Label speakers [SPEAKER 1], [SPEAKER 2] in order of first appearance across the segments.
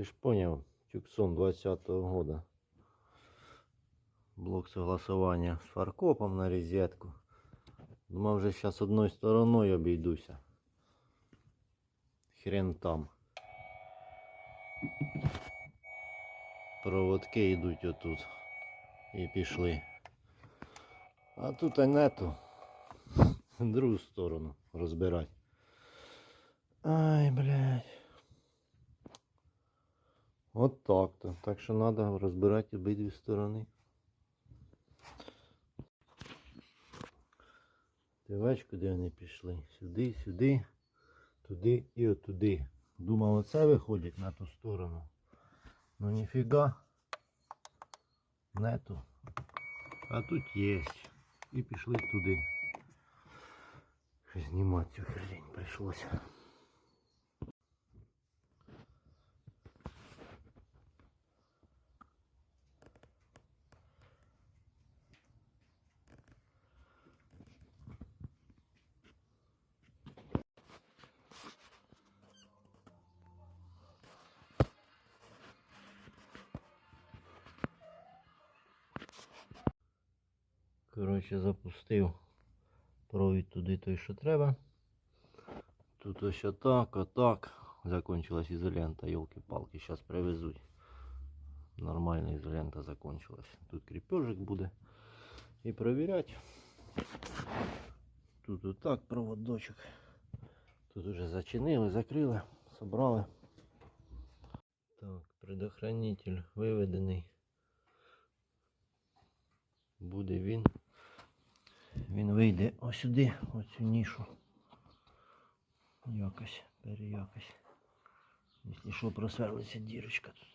[SPEAKER 1] Ти ж поняв, Тюксон 20-го года. Блок согласования с фаркопом на розетку. Думав, вже зараз одною стороною обійдуся. Хрен там. Проводки йдуть отут. І пішли. А тут і нету. Другу сторону розбирати. Ай, блядь. От так то. Так що треба розбирати обидві сторони. Ти бач, куди вони пішли? Сюди, сюди, туди і отуди. Думав, оце виходить на ту сторону. Ну ніфіга. Нету. А тут є. І пішли туди. Знімати цю хрень прийшлося. Коротше, запустив провід туди той, що треба. Тут ось отак, отак. Закончилась ізолента, елки-палки. Зараз привезуть. Нормальна ізолента закончилась. Тут кріпежик буде. І провірять. Тут отак проводочок. Тут уже зачинили, закрили, собрали. Так, предохранитель виведений. Буде він. Він вийде ось сюди, оцю нішу. Якось, переякось. Якщо що, просверлиться дірочка тут.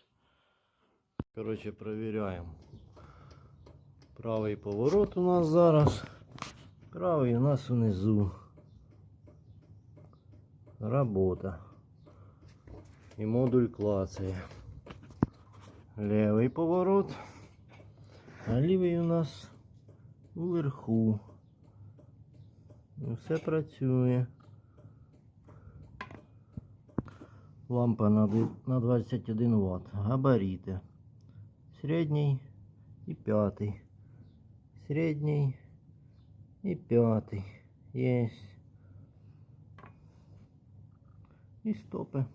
[SPEAKER 1] Коротше, провіряємо. Правий поворот у нас зараз. Правий у нас внизу. Робота. І модуль клацає. Левий поворот. А лівий у нас уверху. І все працює. Лампа на 21 Вт. Габаріти. Середній і п'ятий. Середній і п'ятий. Єсть. І стопи.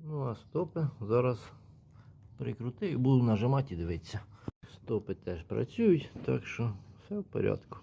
[SPEAKER 1] Ну а стопи зараз прикрутив і буду нажимати і дивитися. Стопи теж працюють, так що все в порядку.